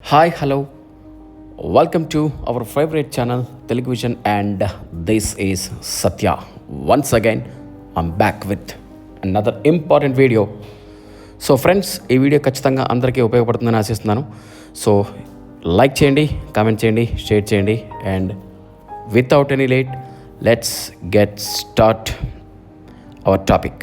Hi hello welcome to our favourite channel Telugu vision and this is Satya once again I'm back with another important video so friends ఈ వీడియో ఖచ్చితంగా అందరికీ ఉపయోగపడుతుందని ఆశిస్తున్నాను. So like చేయండి comment చేయండి share చేయండి and without any late let's get start our topic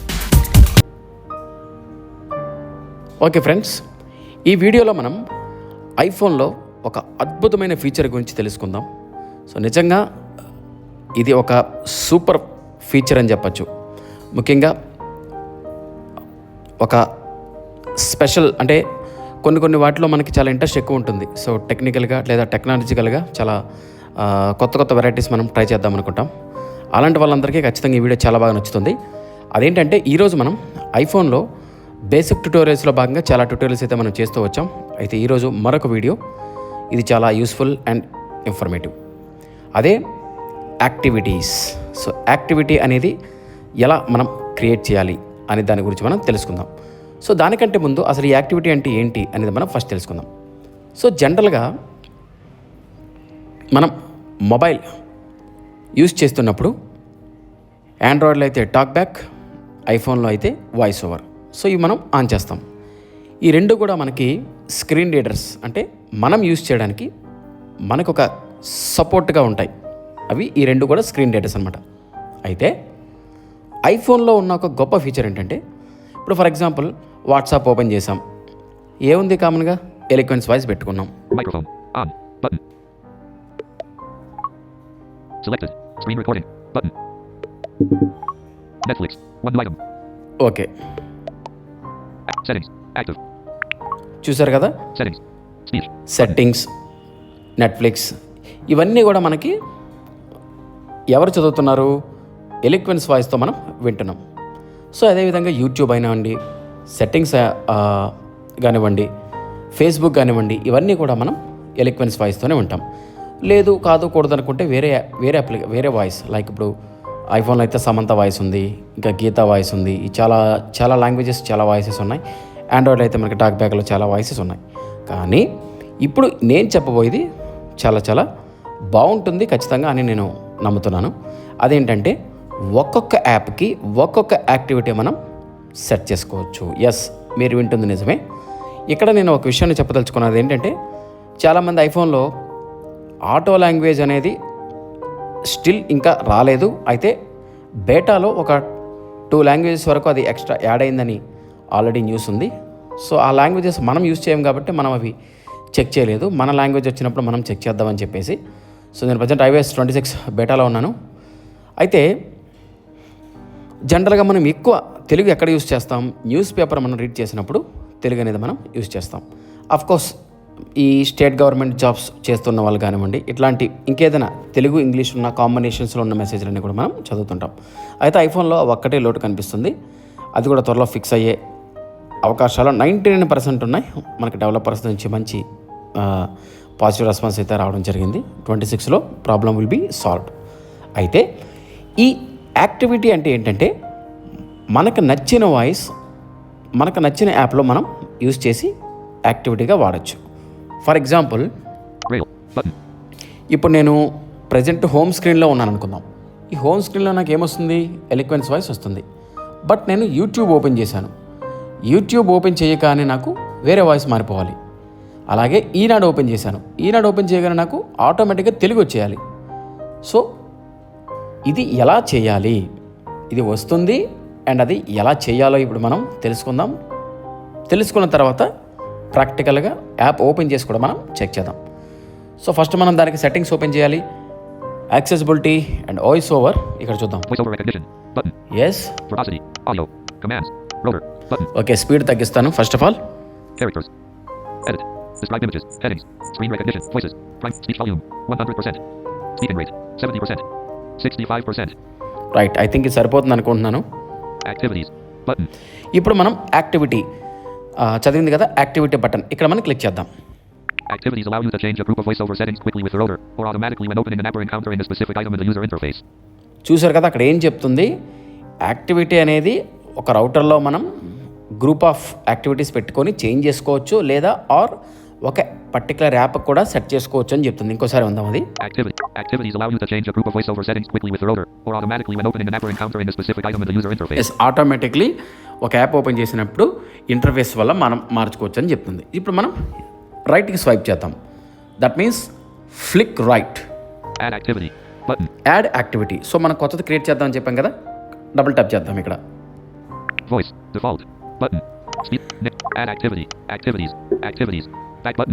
okay friends ఈ వీడియోలో మనం ఐఫోన్లో ఒక అద్భుతమైన ఫీచర్ గురించి తెలుసుకుందాం. సో నిజంగా ఇది ఒక సూపర్ ఫీచర్ అని చెప్పచ్చు. ముఖ్యంగా ఒక స్పెషల్ అంటే కొన్ని కొన్ని వాటిలో మనకి చాలా ఇంట్రెస్ట్ ఎక్కువ ఉంటుంది. సో టెక్నికల్గా లేదా టెక్నాలజికల్గా చాలా కొత్త కొత్త వెరైటీస్ మనం ట్రై చేద్దాం అనుకుంటాం. అలాంటి వాళ్ళందరికీ ఖచ్చితంగా ఈ వీడియో చాలా బాగా నచ్చుతుంది. అదేంటంటే ఈరోజు మనం ఐఫోన్లో బేసిక్ ట్యూటోరియల్స్లో భాగంగా చాలా ట్యూటోరియల్స్ అయితే మనం చేస్తూ వచ్చాం. అయితే ఈరోజు మరొక వీడియో. ఇది చాలా యూస్ఫుల్ అండ్ ఇన్ఫర్మేటివ్. అదే యాక్టివిటీస్. సో యాక్టివిటీ అనేది ఎలా మనం క్రియేట్ చేయాలి అనే దాని గురించి మనం తెలుసుకుందాం. సో దానికంటే ముందు అసలు ఈ యాక్టివిటీ అంటే ఏంటి అనేది మనం ఫస్ట్ తెలుసుకుందాం. సో జనరల్గా మనం మొబైల్ యూస్ చేస్తున్నప్పుడు ఆండ్రాయిడ్లో అయితే టాక్ బ్యాక్ ఐఫోన్లో అయితే వాయిస్ ఓవర్. సో ఇవి మనం ఆన్ చేస్తాం. ఈ రెండు కూడా మనకి స్క్రీన్ రీడర్స్ అంటే మనం యూస్ చేయడానికి మనకు ఒక సపోర్ట్గా ఉంటాయి. అవి ఈ రెండు కూడా స్క్రీన్ రీడర్స్ అనమాట అయితే ఐఫోన్లో ఉన్న ఒక గొప్ప ఫీచర్ ఏంటంటే ఇప్పుడు ఫర్ ఎగ్జాంపుల్ వాట్సాప్ ఓపెన్ చేసాం ఏముంది కామన్గా? ఎలిక్వెన్స్ వాయిస్ పెట్టుకున్నాం. Microphone. చూసారు కదా. సెట్టింగ్స్ నెట్ఫ్లిక్స్ ఇవన్నీ కూడా మనకి ఎవరు చదువుతున్నారు? ఎలిక్వెన్స్ వాయిస్తో మనం వింటున్నాం. సో అదేవిధంగా యూట్యూబ్ అయినామండి సెట్టింగ్స్ ఆ, కానివ్వండి ఫేస్బుక్ కానివ్వండి ఇవన్నీ కూడా మనం ఎలిక్వెన్స్ వాయిస్తోనే ఉంటాం లేదు కాదు కూడదు అనుకుంటే వేరే వేరే అప్లి వేరే వాయిస్ లైక్ ఇప్పుడు ఐఫోన్లో అయితే సమంత వాయిస్ ఉంది ఇంకా గీత వాయిస్ ఉంది. ఈ చాలా చాలా లాంగ్వేజెస్ చాలా వాయిసెస్ ఉన్నాయి. ఆండ్రాయిడ్ అయితే మనకి టాక్ బ్యాక్లో చాలా వాయిసెస్ ఉన్నాయి. కానీ ఇప్పుడు నేను చెప్పబోయేది చాలా చాలా బాగుంటుంది ఖచ్చితంగా అని నేను నమ్ముతున్నాను. అదేంటంటే ఒక్కొక్క యాప్కి ఒక్కొక్క యాక్టివిటీ మనం సెట్ చేసుకోవచ్చు. ఎస్ మీరు వింటుంది నిజమే. ఇక్కడ నేను ఒక విషయాన్ని చెప్పదలుచుకున్నది ఏంటంటే చాలామంది ఐఫోన్లో ఆటో లాంగ్వేజ్ అనేది స్టిల్ ఇంకా రాలేదు. అయితే బేటాలో ఒక టూ లాంగ్వేజెస్ వరకు అది ఎక్స్ట్రా యాడ్ అయిందని ఆల్రెడీ న్యూస్ ఉంది. సో ఆ లాంగ్వేజెస్ మనం యూస్ చేయం కాబట్టి మనం అవి చెక్ చేయలేదు. మన లాంగ్వేజ్ వచ్చినప్పుడు మనం చెక్ చేద్దామని చెప్పేసి. సో నేను ప్రజెంట్ ఐవేఎస్ ట్వంటీ సిక్స్ బేటాలో ఉన్నాను. అయితే జనరల్గా మనం ఎక్కువ తెలుగు ఎక్కడ యూస్ చేస్తాం? న్యూస్ పేపర్ మనం రీడ్ చేసినప్పుడు తెలుగు అనేది మనం యూస్ చేస్తాం. అఫ్ కోర్స్ ఈ స్టేట్ గవర్నమెంట్ జాబ్స్ చేస్తున్న వాళ్ళు కానివ్వండి ఇట్లాంటి ఇంకేదైనా తెలుగు ఇంగ్లీష్ ఉన్న కాంబినేషన్స్లో ఉన్న మెసేజ్లన్నీ కూడా మనం చదువుతుంటాం. అయితే ఐఫోన్లో ఒక్కటే లోటు కనిపిస్తుంది. అది కూడా త్వరలో ఫిక్స్ అయ్యే అవకాశాలు నైంటీ నైన్ పర్సెంట్ ఉన్నాయి. మనకి డెవలపర్స్ నుంచి మంచి పాజిటివ్ రెస్పాన్స్ అయితే రావడం జరిగింది. ట్వంటీ సిక్స్లో ప్రాబ్లం విల్ బీ సాల్వ్డ్ అయితే ఈ యాక్టివిటీ అంటే ఏంటంటే మనకు నచ్చిన వాయిస్ మనకు నచ్చిన యాప్లో మనం యూజ్ చేసి యాక్టివిటీగా వాడచ్చు. For example. ఇప్పుడు నేను ప్రజెంట్ హోమ్ స్క్రీన్లో ఉన్నాను అనుకుందాం. ఈ హోమ్ స్క్రీన్లో నాకు ఏమొస్తుంది? ఎలిక్వెన్స్ వాయిస్ వస్తుంది. బట్ నేను యూట్యూబ్ ఓపెన్ చేశాను. యూట్యూబ్ ఓపెన్ చేయగానే నాకు వేరే వాయిస్ మారిపోవాలి. అలాగే ఈనాడు ఓపెన్ చేశాను. ఈనాడు ఓపెన్ చేయగానే నాకు ఆటోమేటిక్గా తెలుగు వచ్చేయాలి. సో ఇది ఎలా చేయాలి? ఇది వస్తుంది అండ్ అది ఎలా చేయాలో ఇప్పుడు మనం తెలుసుకుందాం. తెలుసుకున్న తర్వాత ప్రాక్టికల్గా యాప్ ఓపెన్ చేసి కూడా మనం చెక్ చేద్దాం. సో ఫస్ట్ మనం దానికి సెట్టింగ్స్ ఓపెన్ చేయాలి. యాక్సెసిబిలిటీ అండ్ వాయిస్ ఓవర్ ఇక్కడ చూద్దాం. ఓకే స్పీడ్ తగ్గిస్తాను. First of all Describe images, headings, screen recognition, voices, prime, speech volume, అనుకుంటున్నాను ఇప్పుడు మనం యాక్టివిటీ చదివింది కదా యాక్టివిటీ బటన్ ఇక్కడ మనం క్లిక్ చేద్దాం Activities allow you to change a group of voiceover settings quickly with rotor, or automatically when opening an app or encountering a specific item in the user interface. చూసారు కదా అక్కడ ఏం చెప్తుంది activity అనేది ఒక రౌటర్లో మనం గ్రూప్ ఆఫ్ యాక్టివిటీస్ పెట్టుకొని చేంజ్ చేసుకోవచ్చు లేదా ఆర్ ఒక పర్టికులర్ యాప్ కూడా సెట్ చేసుకోవచ్చు అని చెప్తుంది. ఇంకోసారి ఉందాం అది. యాక్టివిటీస్ అలౌ ఆటోమేటిక్లీ ఒక యాప్ ఓపెన్ చేసినప్పుడు ఇంటర్ఫేస్ వల్ల మనం మార్చుకోవచ్చు అని చెప్తుంది. ఇప్పుడు మనం రైట్కి స్వైప్ చేద్దాం. That means flick right add activity add activity so మనం కొత్తది క్రియేట్ చేద్దామని చెప్పాం కదా? డబుల్ ట్యాప్ చేద్దాం ఇక్కడ. Voice default button add activity activities activities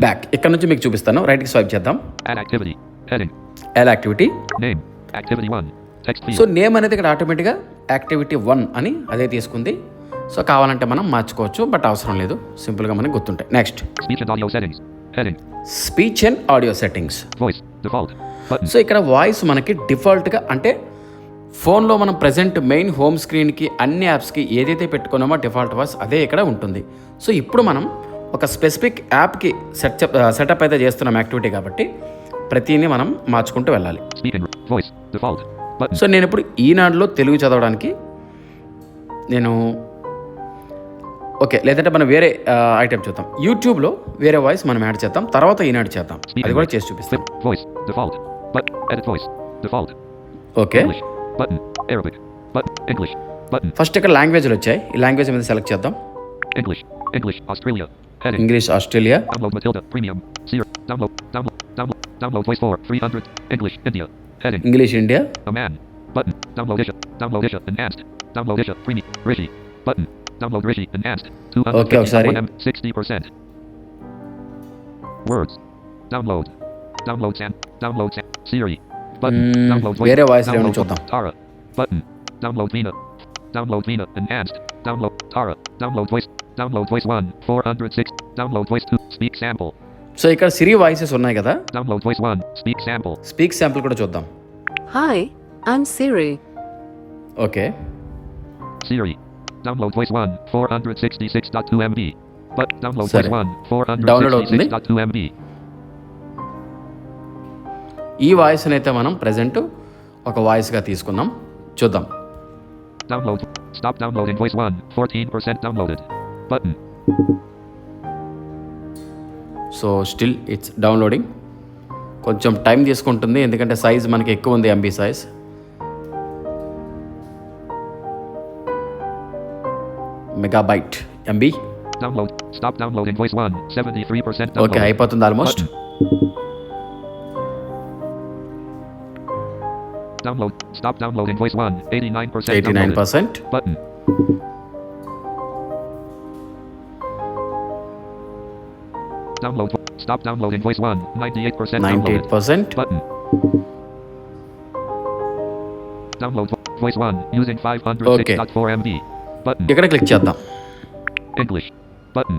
back ఇక్కడ నుంచి మీకు చూపిస్తాను. రైట్కి స్వైప్ చేద్దాం. Add activity Name. Activity 1. Text field. So name అనేది ఇక్కడ ఆటోమేటిక్గా యాక్టివిటీ వన్ అని అదే తీసుకుంది. సో కావాలంటే మనం మార్చుకోవచ్చు బట్ అవసరం లేదు. సింపుల్గా మనకి గుర్తుంటాయి. Next. Speech and audio settings. So ఇక్కడ వాయిస్ మనకి డిఫాల్ట్గా అంటే ఫోన్లో మనం ప్రజెంట్ మెయిన్ హోమ్ స్క్రీన్కి అన్ని యాప్స్కి ఏదైతే పెట్టుకున్నామో డిఫాల్ట్ వాయిస్ అదే ఇక్కడ ఉంటుంది. సో ఇప్పుడు మనం ఒక స్పెసిఫిక్ యాప్కి సెట్ సెటప్ అయితే చేస్తున్నాం యాక్టివిటీ కాబట్టి ప్రతిని మనం మార్చుకుంటూ వెళ్ళాలి. సో నేను ఇప్పుడు ఈనాడులో తెలుగు చదవడానికి నేను ఓకే లేదంటే మనం వేరే ఐటెం చూద్దాం యూట్యూబ్లో వేరే వాయిస్ మనం యాడ్ చేద్దాం తర్వాత ఈనాడు చేద్దాం అది కూడా చేసి చూపిస్తాం. ఓకే. ఫస్ట్ ఇక్కడ లాంగ్వేజ్లు వచ్చాయి ఈ లాంగ్వేజ్ మీద సెలెక్ట్ చేద్దాం English. English. Australia. Edit. English Australia. Download Matilda Premium. Zero. Download. Download. Download. Download voice 4. 300. English India. Heading. English India. A man. Button. Download issue. Download issue. Enhanced. Download issue. Premium. Rishi. Button. Download Rishi. Enhanced. 200. Okay, sorry. 60%. Words. Download. Downloads and downloads and Siri. Button. Mm, download voice. Voice download Tara. Button. Download Vina. Download Vina. Enhanced. Download Tara. Download voice. Download voice 1. 406. Download voice 2. Speak sample. So ఇక్కడ Siri voices ఉన్నాయి కదా Download voice 1. Speak sample. Speak sample కూడా చూద్దాం Hi, I'm Siri. Okay Siri. Download voice 1. 466.2 MB. But download Sorry. voice 1. Download అవుతుంది. 466.2 MB. ఈ voice అయితే మనం present ఒక వాయిస్గా తీసుకుందాం చూద్దాం Download. Stop downloading voice 1. 14% downloaded. Button. So still it's downloading కొంచెం టైం తీసుకుంటుంది ఎందుకంటే సైజ్ మనకి ఎక్కువ ఉంది MB size megabyte MB Download. Stop downloading voice 1. 73% downloaded. Okay అయిపోతుంది almost. Download. Stop downloading voice 1. 89% eighty nine Download. Stop downloading voice 1. 98% ninety eight downloaded. Percent Button. Download vo- voice 1 using 506.4 MB. Button. ఇక్కడ click చేద్దాం English. Button.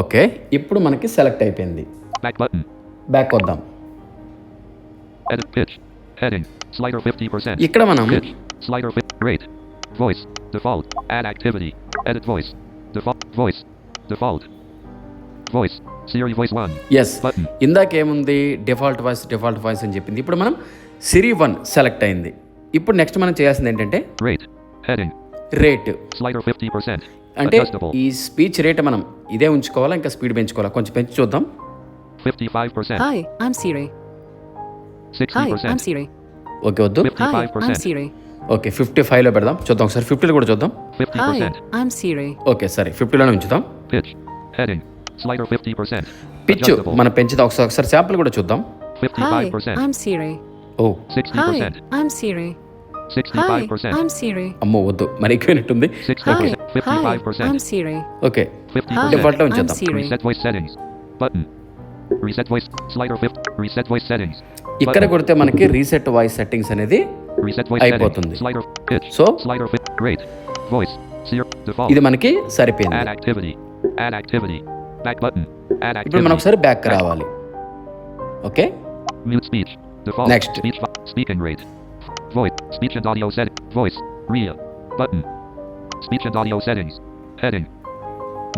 Okay ఇప్పుడు మనకి select అయిపోయింది Back button. Back వద్దాం Edit pitch. Heading. Slider 50%. ఇక్కడ మనం Pitch. Slider fit. Rate. Voice. Default. Add activity. Edit voice. Default. Voice. Siri voice 1. Yes Button. ఇందాక ఏముంది డిఫాల్ట్ వాయిస్ డిఫాల్ట్ వాయిస్ అని చెప్పింది ఇప్పుడు మనం సిరి వన్ సెలెక్ట్ అయింది ఇప్పుడు నెక్స్ట్ మనం చేయాల్సింది ఏంటంటే Rate. Heading. Rate Slider 50%. అంటే Adjustable. ఈ స్పీచ్ రేట్ మనం ఇదే ఉంచుకోవాలా ఇంకా స్పీడ్ పెంచుకోవాలా కొంచెం పెంచి చూద్దాం 55%. Hi, I'm Siri. Hi, I'm 60%. Siri. Okay వద్దు Hi, I'm 55%. Siri. Okay fifty ఫైవ్లో పెడదాం చూద్దాం ఒకసారి ఫిఫ్టీలో కూడా చూద్దాం 50%. Hi, I'm Siri. ఓకే సరే ఫిఫ్టీలోనే ఉంచుదాం Pitch. Heading. Slider 50%. Pitch Adjustable. మనం పెంచుదాం ఒకసారి ఒకసారి శాంపుల్ కూడా చూద్దాం Hi, 55%. I'm Siri. Oh 60%. Hi, I'm Siri. Hi, 65%. I'm Siri. అమ్మో వద్దు మరి ఎక్కువైనట్టుంది 60%. Hi, hi, I'm 55%. Siri. Okay 50%. Default లో I'm ఉంచేద్దాం. Siri. Reset voice settings. Button. Reset voice. Slider 50. Reset voice settings. ఇక్కడ. కొడితే మనకి రీసెట్ వాయిస్ సెట్టింగ్స్ అనేది Reset voice అయిపోతుంది. settings. Slider. Pitch. So? Slider fit. Rate. Voice. Zero. Default. ఇది మనకి సరిపోయింది Add activity. Add activity. Back button ఇప్పుడు మనం ఒకసారి బ్యాక్ రావాలి. Okay speech default next speech speaking rate voice speech real button speech and audio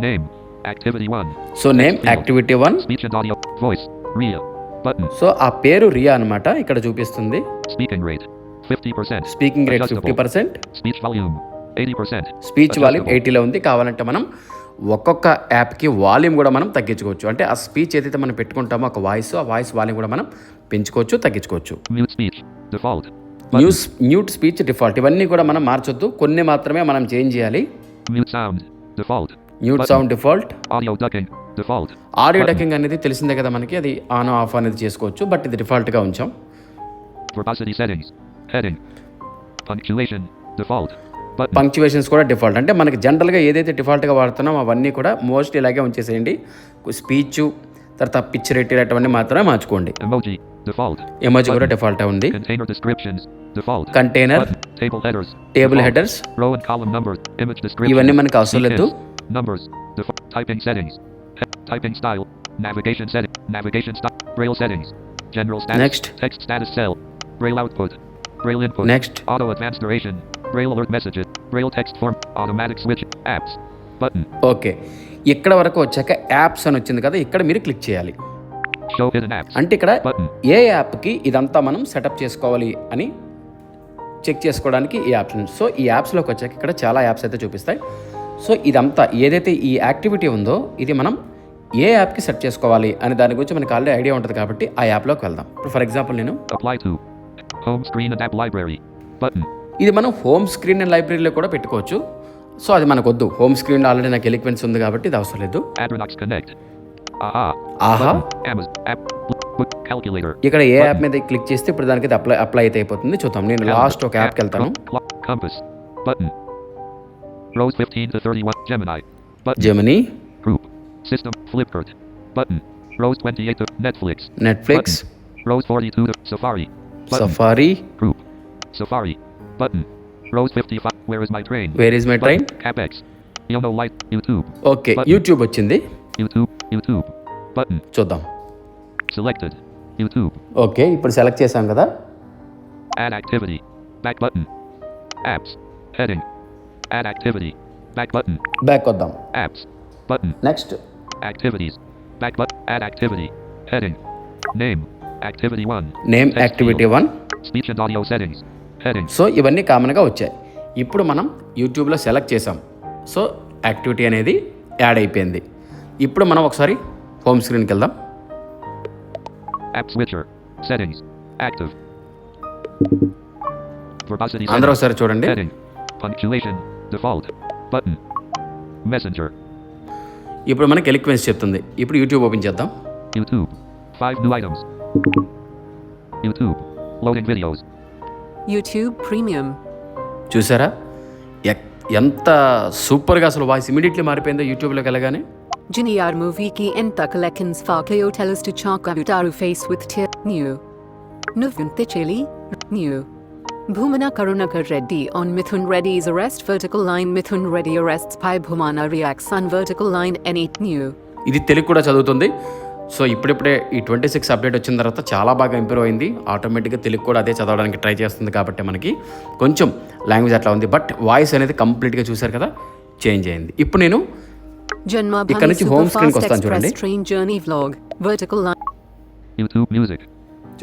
name activity 1 so name activity 1 speech and audio real button so ఆ పేరు రియా అన్నమాట. ఇక్కడ చూపిస్తుంది. Speaking rate 50% speaking rate 50% speech volume 80% speech volume ఎయిటీలో ఉంది. కావాలంటే మనం ఒక్కొక్క యాప్కి volume కూడా మనం తగ్గించుకోవచ్చు. అంటే ఆ స్పీచ్ ఏదైతే మనం పెట్టుకుంటామో ఒక వాయిస్ ఆ వాయిస్ వాల్యూమ్ కూడా మనం పెంచుకోవచ్చు తగ్గించుకోవచ్చు. న్యూస్ మ్యూట్ స్పీచ్ డిఫాల్ట్ ఇవన్నీ కూడా మనం మార్చొద్దు. కొన్ని మాత్రమే మనం చేంజ్ చేయాలి. Mute Button. Sound default. Audio. Ducking అనేది తెలిసిందే కదా మనకి. అది ఆన్ ఆఫ్ అనేది చేసుకోవచ్చు. బట్ ఇది డిఫాల్ట్గా ఉంచాం. పంక్చువేషన్స్ కూడా డిఫాల్ట్ అంటే మనకి జనరల్గా ఏదైతే డిఫాల్ట్గా వాడుతున్నామో అవన్నీ కూడా మోస్ట్ ఇలాగే ఉంచేసేయండి స్పీచ్ తర్వాత పిచ్ రేట్ ఇలాంటివన్నీ మాత్రమే మార్చుకోండి. ఎమోజీ కూడా. డిఫాల్ట్ ఉంది. కంటైనర్. టేబుల్. హెడర్స్. ఇవన్నీ మనకు అవసరం లేదు. Next Auto advanced duration. Braille alert messages. Braille text form. Automatic switch. Apps. Button. Okay ఇక్కడ వరకు వచ్చాక యాప్స్ అని వచ్చింది కదా ఇక్కడ మీరు క్లిక్ చేయాలి. అంటే ఇక్కడ. ఏ యాప్కి ఇదంతా మనం సెటప్ చేసుకోవాలి అని చెక్ చేసుకోవడానికి ఈ ఆప్షన్ సో ఈ యాప్స్లోకి వచ్చాక ఇక్కడ చాలా యాప్స్ అయితే చూపిస్తాయి సో ఇదంతా ఏదైతే ఈ యాక్టివిటీ ఉందో ఇది మనం ఏ యాప్కి సెట్ చేసుకోవాలి అనే దాని గురించి మనకి ఆల్రెడీ ఐడియా ఉంటుంది కాబట్టి ఆ యాప్లోకి వెళ్దాం ఇప్పుడు ఫర్ ఎగ్జాంపుల్ నేను. Home screen and app library. Button. ఇది మనం హోమ్ స్క్రీన్ అండ్ లైబ్రరీలో కూడా పెట్టుకోవచ్చు. సో అది మనకు వద్దు హోమ్ స్క్రీన్ ఆల్రెడీ నాకు ఎలిక్వెన్స్ ఉంది కాబట్టి ఇది అవసరం లేదు. ఇక్కడ ఏ యాప్ మీద క్లిక్ చేస్తే ఇప్పుడు దానికి అప్లై అప్లై అయితే అయిపోతుంది. చూద్దాం. నేను లాస్ట్ ఒక యాప్కి వెళ్తాను. Gemini System. Flipkart. Button. Rows 28 to Netflix. Netflix. Button. Rows 42 to Safari. Button. Safari. Safari. Button. Rows 55. Where is my train? Where is my train Button. CapEx. Yono Light. YouTube. Okay Button. YouTube వచ్చింది YouTube. YouTube. Button. చూద్దాం Selected. YouTube. Okay ఇప్పుడు select చేసాం కదా Add activity. Back button. Apps. Heading. Add activity. Back button. Back వద్దాం Apps. Button. Next Activities. Back button. Add activity. Heading. Name. Activity 1. Name Text activity field. One Speech and audio settings. So ఇవన్నీ కామన్గా వచ్చాయి. ఇప్పుడు మనం యూట్యూబ్లో select చేసాం so activity అనేది add అయిపోయింది. ఇప్పుడు మనం ఒకసారి హోమ్ స్క్రీన్కి వెళ్దాం. అందరూ ఒకసారి చూడండి. ఇప్పుడు మనకి ఎలిక్వెన్స్ చెప్తుంది. ఇప్పుడు యూట్యూబ్ ఓపెన్ చేద్దాం. YouTube five new items YouTube loaded videos YouTube Premium చూసారా? ఎంత సూపర్గా అసలు వాయిస్ ఇమిడియట్లీ మారిపోయిందో యూట్యూబ్లో వెళ్ళగానే. జూనియర్ మూవీకి ఎంత collections for tells to chalk out our face with tear new నువ్వు ఎంత చెలి new Bhumana Karunakar Reddy on Mithun Reddy is arrest vertical line Mithun Reddy arrest by Bhumana reacts on vertical line any new ఇది తెలుగు కూడా చదువుతుంది. So ఇప్పుడిప్పుడే ఈ twenty six update వచ్చిన తర్వాత చాలా బాగా ఇంప్రూవ్ అయింది. ఆటోమేటిక్గా తెలుగు కూడా అదే చదవడానికి ట్రై చేస్తుంది కాబట్టి మనకి కొంచెం లాంగ్వేజ్ అట్లా ఉంది. బట్ వాయిస్ అనేది కంప్లీట్గా చూశారు కదా చేంజ్ అయింది. ఇప్పుడు నేను ఇక్కడ నుంచి home screen కి Superfast వస్తాను చూడండి.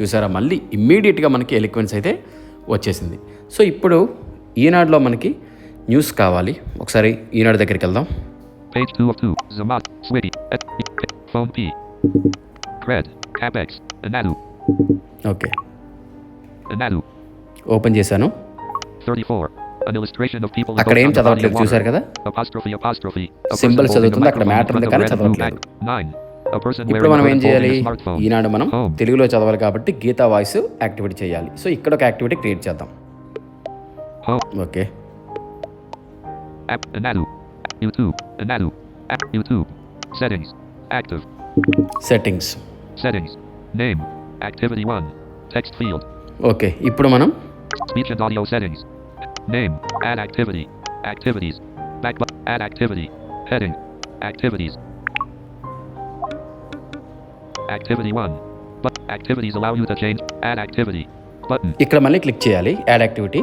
చూసారా? మళ్ళీ ఇమ్మీడియట్గా మనకి ఎలిక్వెన్స్ అయితే వచ్చేసింది. సో ఇప్పుడు ఈనాడులో మనకి న్యూస్ కావాలి. ఒకసారి ఈనాడు దగ్గరికి వెళ్దాం. Red. Capex. Anadu. Okay. చేశాను. 34. An illustration of people. అక్కడ ఏం చదవట్లేదు చూసారు కదా? Apostrophe apostrophe. సింబల్ చదువుతుంది అక్కడ మ్యాటర్ ఉంది కానీ చదవట్లేదు. ఇప్పుడు మనం ఏం చేయాలి ఈనాడు మనం తెలుగులో చదవాలి కాబట్టి గీత వాయిస్ యాక్టివేట్ చేయాలి సో ఇక్కడ ఒక యాక్టివిటీ క్రియేట్ చేద్దాం ఓకే యాప్ యూట్యూబ్ యూట్యూబ్ సరే active settings Settings. Name. Activity 1. Text field. Okay ఇప్పుడు మనం Speech and audio settings. Name. Add activity. Activities. Back button. Add activity. Heading. Activities. Activity 1. But activities allow you to change. Add activity. Button. ఇక్కడ మళ్ళీ click చేయాలి add activity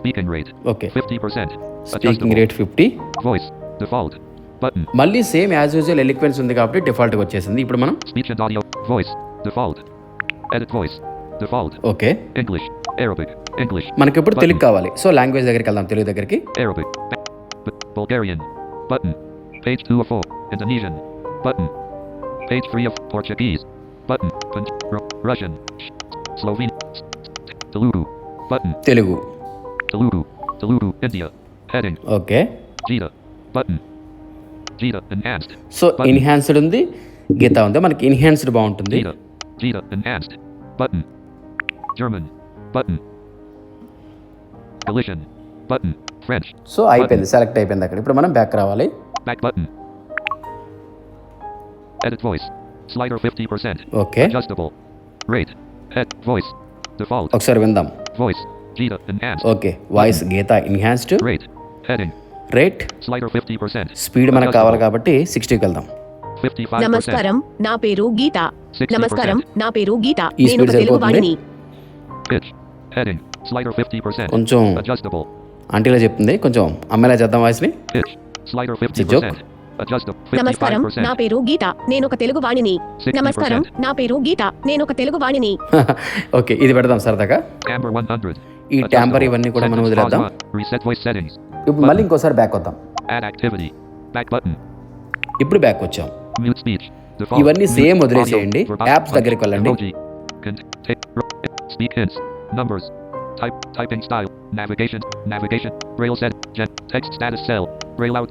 Speaking rate. Okay 50%. Speaking Adjustable. Rate fifty Voice. Default. Button. మళ్ళీ same as usual eloquence ఉంది కాబట్టి డిఫాల్ట్గా వచ్చేసింది ఇప్పుడు మనం Speech and audio. Voice. Default. Edit voice. Default. Okay English. Arabic. English. మనకి ఇప్పుడు. తెలుగు కావాలి సో లాంగ్వేజ్ దగ్గరికి వెళ్దాం తెలుగు దగ్గరికి B- Bulgarian. Button. Page 2 of 4. Indonesian. Button. Page 3 of Portuguese. Button. Pun- Ru- Russian. Sh- Slovene. S- S- Telugu. Button. Telugu Telugu. Telugu. India. Heading. Okay Jita. Button. Jita. Enhanced. So Button. Enhanced ఉంది గీత ఉంది మనకి enhanced బాగుంటుంది Jita. Jita. Enhanced. Button. German. Button. Galician. Button. French. So అయిపోయింది select అయిపోయింది అక్కడ ఇప్పుడు మనం back రావాలి Back button. Edit voice. Slider 50%. Okay Adjustable. Rate. Head. Voice. Default. ఒకసారి విందాం Voice. Jita. Enhanced. Okay voice Geeta enhanced Rate. Heading. Rate Slider 50%. Speed మనకు కావాలి కాబట్టి సిక్స్టీకి వెళ్దాం 55%. నమస్కారం నా పేరు గీత 60%. నమస్కారం నా పేరు గీత ఈ నేను తెలుగు? వాడిని Pitch. Heading. Slider 50%. కొంచెం. ఆంటీలో చెప్తుంది కొంచెం అమ్మేలా చేద్దాం వాయిస్ని Pitch. Slider a joke. 50%. Adjustable. నమస్కారం నా 55%. పేరు గీత నేను ఒక తెలుగు వాణిని 60%. నమస్కారం నా పేరు గీత నేను ఒక తెలుగు వాణిని ఓకే ఇది పెడదాం సరదాగా Amber 100. ఈ. ట్యాంపర్ ఇవన్నీ కూడా మనం వదిలేద్దాం ఇప్పుడు మళ్ళీ ఇంకోసారి బ్యాక్ వద్దాం. ఇప్పుడు బ్యాక్ వచ్చాం. ఇవన్నీ సేమ్. వదిలేసేయండి యాప్స్. దగ్గరికి వెళ్ళండి. Type. Typing style. Navigation. Navigation. Braille set. Gen. Text status cell. Braille out.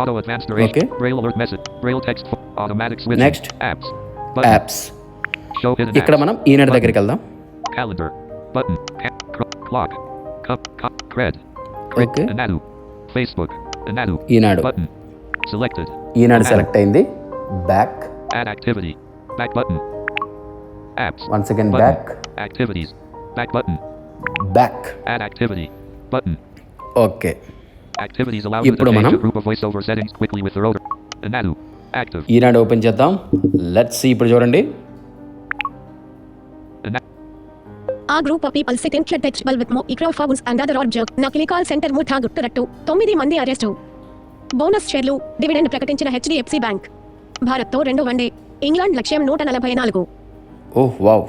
Auto advanced duration. Okay. Braille alert message. Braille text. Automatic switch. Next. Apps. Button. Apps Show hidden ఇక్కడ apps. మనం ఈనాడు దగ్గరికి వెళ్దాం Calendar. Button. Clock. Cup. Cup. Cred. Facebook. Anadu. Eenadu. Selected. Eenadu. Select అయింది back activity. Back button. Apps. Once again. Back Activities. Back button. Back Add activity. Button. Okay you to ఇప్పుడు మనం- of voiceover settings quickly with the rotor. Anadu. Active. Eenadu open చేద్దాం let's ఇప్పుడు చూడండి ఆ group of people sit in textable with microphones and other object నకిలీ call centre ముఠా గుట్టురట్టు తొమ్మిది మంది అరెస్టు బోనస్ షేర్లు డివిడెండ్ ప్రకటించిన హెచ్డిఎఫ్సి బ్యాంక్ భారత్తో రెండు వన్డే. ఇంగ్లాండ్ లక్ష్యం నూట నలభై నాలుగు. Oh wow.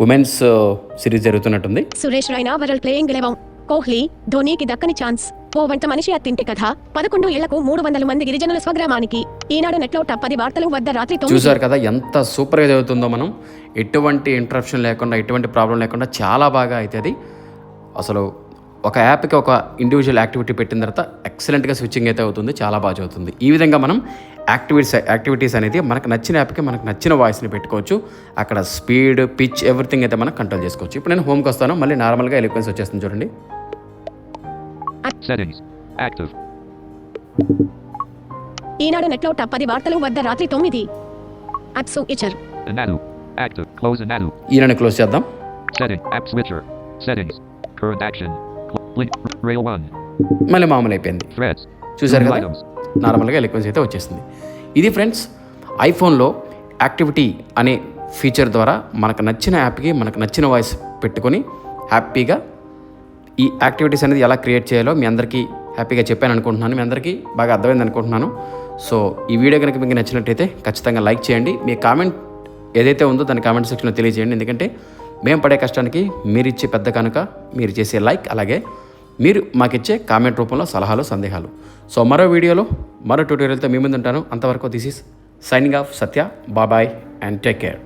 Women's series జరుగుతున్నట్టుంది. Suresh Raina world playing eleven. Kohli ధోనీకి దక్కని ఛాన్స్. ఓ వంట మనిషి అత్తింటి కథ పదకొండు ఏళ్ళకు మూడు వందల మంది గిరిజనుల స్వగ్రామానికి ఈనాడు నెట్లో టప్పది వార్తలు వద్ద రాత్రి చూసారు కదా ఎంత సూపర్గా చదువుతుందో మనం. ఎటువంటి ఇంటరప్షన్ లేకుండా ఎటువంటి ప్రాబ్లం లేకుండా చాలా బాగా అవుతుంది అసలు ఒక యాప్కి ఒక ఇండివిజువల్ యాక్టివిటీ పెట్టిన తర్వాత ఎక్సలెంట్గా స్విచ్చింగ్ అయితే అవుతుంది చాలా బాగా చదువుతుంది ఈ విధంగా మనం యాక్టివిటీస్ యాక్టివిటీస్ అనేది మనకు నచ్చిన యాప్కి మనకు నచ్చిన వాయిస్ని పెట్టుకోవచ్చు. అక్కడ స్పీడ్ పిచ్ ఎవ్రీథింగ్ అయితే మనం కంట్రోల్ చేసుకోవచ్చు. ఇప్పుడు నేను హోమ్కి వస్తాను మళ్ళీ నార్మల్గా ఎలిక్వెన్స్ వచ్చేస్తుంది చూడండి. Settings. Active. ఈనాడు నెట్లో టప్పది వార్తలు వద్ద రాత్రి తొమ్మిది apps switcher Anadu. Active. Close Anadu. ఈయనని క్లోజ్ చేద్దాం switcher. Settings. Current action. Cl- Link. Rail 1. మళ్ళీ మామూలు అయిపోయింది Threads. చూసారు కదా. నార్మల్గా ఎలిక్వెన్స్ అయితే వచ్చేసింది ఇది ఫ్రెండ్స్ ఐఫోన్లో యాక్టివిటీ అనే ఫీచర్ ద్వారా మనకు నచ్చిన యాప్కి మనకు నచ్చిన వాయిస్ పెట్టుకొని హ్యాపీగా ఈ యాక్టివిటీస్ అనేది ఎలా క్రియేట్ చేయాలో మీ అందరికీ హ్యాపీగా చెప్పాను అనుకుంటున్నాను. మీ అందరికీ బాగా అర్థమైంది అనుకుంటున్నాను. సో ఈ వీడియో కనుక మీకు నచ్చినట్టయితే ఖచ్చితంగా లైక్ చేయండి. మీ కామెంట్ ఏదైతే ఉందో దాని కామెంట్ సెక్షన్లో తెలియజేయండి. ఎందుకంటే మేము పడే కష్టానికి మీరు ఇచ్చే పెద్ద కనుక మీరు చేసే లైక్ అలాగే మీరు మాకిచ్చే కామెంట్ రూపంలో సలహాలు సందేహాలు. సో మరో వీడియోలో మరో ట్యూటోరియల్తో మీ ముందు ఉంటాను అంతవరకు this is signing off Satya. బాబాయ్ అండ్ టేక్ కేర్.